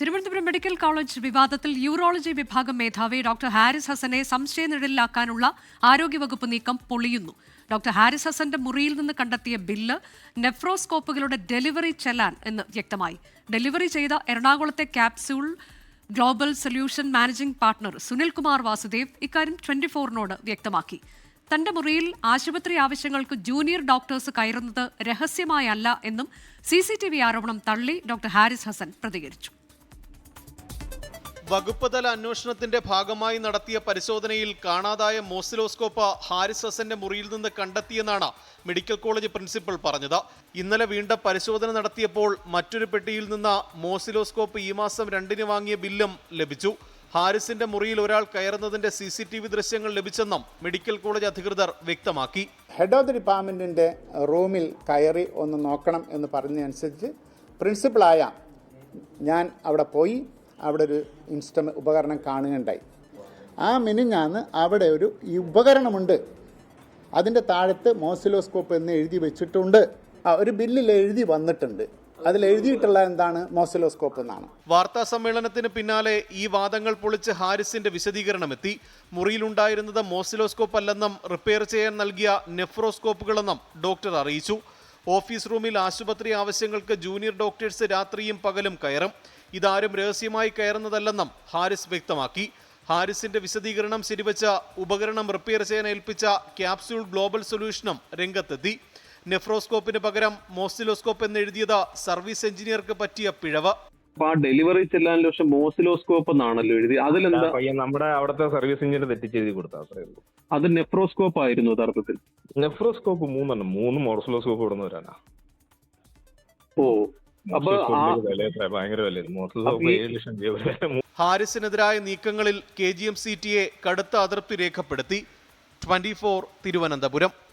Thiruvananthapuram medical college വിവാദത്തിൽ urology വിഭാഗം മേധാവി ഡോക്ടർ ഹാരിസ് ഹസനെ സംശയനിഴലിലാക്കാനുള്ള ആരോഗ്യവകുപ്പ് നീക്കം പൊളിയുന്നു. ഡോക്ടർ ഹാരിസ് ഹസന്റെ മുറിയിൽ നിന്ന് കണ്ടെത്തിയ ബില്ല് നെഫ്രോസ്കോപ്പുകളുടെ ഡെലിവറി ചെല്ലാൻ എന്ന് വ്യക്തമായി. ഡെലിവറി ചെയ്ത എറണാകുളത്തെ capsule global solution managing partner Sunilkumar Vasudev ഇക്കാര്യം ട്വന്റി ഫോറിനോട് വ്യക്തമാക്കി. തന്റെ മുറിയിൽ ആശുപത്രി ആവശ്യങ്ങൾക്ക് ജൂനിയർ ഡോക്ടേഴ്സ് കയറുന്നത് രഹസ്യമായല്ല എന്നും സി സി ടി വി ആരോപണം തള്ളി ഡോക്ടർ ഹാരിസ് ഹസൻ പ്രതികരിച്ചു. വകുപ്പ് തല അന്വേഷണത്തിന്റെ ഭാഗമായി നടത്തിയ പരിശോധനയിൽ കാണാതായ മോസിലോസ്കോപ്പ് ഹാരിസ് ഹസന്റെ മുറിയിൽ നിന്ന് കണ്ടെത്തിയെന്നാണ് മെഡിക്കൽ കോളേജ് പ്രിൻസിപ്പൽ പറഞ്ഞത്. ഇന്നലെ വീണ്ടും പരിശോധന നടത്തിയപ്പോൾ മറ്റൊരു പെട്ടിയിൽ നിന്ന് മോസിലോസ്കോപ്പ് ഈ മാസം രണ്ടിന് വാങ്ങിയ ബില്ലും ലഭിച്ചു. ഹാരിസിന്റെ മുറിയിൽ ഒരാൾ കയറുന്നതിന്റെ സി സി ടി വി ദൃശ്യങ്ങൾ ലഭിച്ചെന്നും മെഡിക്കൽ കോളേജ് അധികൃതർ വ്യക്തമാക്കി. ഹെഡ് ഓഫ് ദി ഡിപ്പാർട്ട്മെന്റിന്റെ റൂമിൽ കയറി ഒന്ന് നോക്കണം എന്ന് പറഞ്ഞതനുസരിച്ച് പ്രിൻസിപ്പളായ ഞാൻ അവിടെ പോയി അവിടെ ഒരു ഇൻസ്റ്റമ ഉപകരണം കാണുകയുണ്ടായി. ആ മിനിഞ്ഞാന്ന് അവിടെ ഒരു ഈ ഉപകരണമുണ്ട്. അതിന്റെ താഴത്ത് മോസിലോസ്കോപ്പ് എന്ന് എഴുതി വെച്ചിട്ടുണ്ട്. ഒരു ബില്ലിൽ എഴുതി വന്നിട്ടുണ്ട്. അതിൽ എഴുതിയിട്ടുള്ള എന്താണ് മോസിലോസ്കോപ്പ് എന്നാണ്. വാർത്താ സമ്മേളനത്തിന് പിന്നാലെ ഈ വാദങ്ങൾ പൊളിച്ച് ഹാരിസിന്റെ വിശദീകരണം എത്തി മുറിയിലുണ്ടായിരുന്നത് മോസിലോസ്കോപ്പ് അല്ലെന്നും റിപ്പയർ ചെയ്യാൻ നൽകിയ നെഫ്രോസ്കോപ്പുകളെന്നും ഡോക്ടർ അറിയിച്ചു. ഓഫീസ് റൂമിൽ ആശുപത്രി ആവശ്യങ്ങൾക്ക് ജൂനിയർ ഡോക്ടേഴ്സ് രാത്രിയും പകലും കയറും. ഇതാരും രഹസ്യമായി കയറുന്നതല്ലെന്നും ഹാരിസ് വ്യക്തമാക്കി. ഹാരിസിന്റെ വിശദീകരണം ശരിവച്ച ഉപകരണം റിപ്പയർ ചെയ്യാൻ ഏൽപ്പിച്ച ക്യാപ്സ്യൂൾ ഗ്ലോബൽ സൊല്യൂഷനും രംഗത്തെത്തി. നെഫ്രോസ്കോപ്പിന് പകരം മോസിലോസ്കോപ്പ് എന്നെഴുതിയത് സർവീസ് എഞ്ചിനീയർക്ക് പറ്റിയ പിഴവ്. അപ്പൊ ആ ഡെലിവറി ചെല്ലാൻ പക്ഷെ മോസിലോസ്കോപ്പ് എന്നാണല്ലോ എഴുതി. അതിലെന്താ? നമ്മുടെ അവിടുത്തെ സർവീസ് എഞ്ചിനീയർ തെറ്റിച്ചെഴുതി കൊടുത്താൽ അത്രേ ഉള്ളൂ. അത് നെഫ്രോസ്കോപ്പ് ആയിരുന്നു യഥാർത്ഥത്തിൽ. നെഫ്രോസ്കോപ്പ് മൂന്നെണ്ണം മൂന്ന് മോസിലോസ്കോപ്പ് ഇവിടെ വരാനാ. ഓ ഹാരിസിനെതിരായ നീക്കങ്ങളിൽ K G M C T A കടുത്ത അതൃപ്തി രേഖപ്പെടുത്തി. Twenty four Thiruvananthapuram.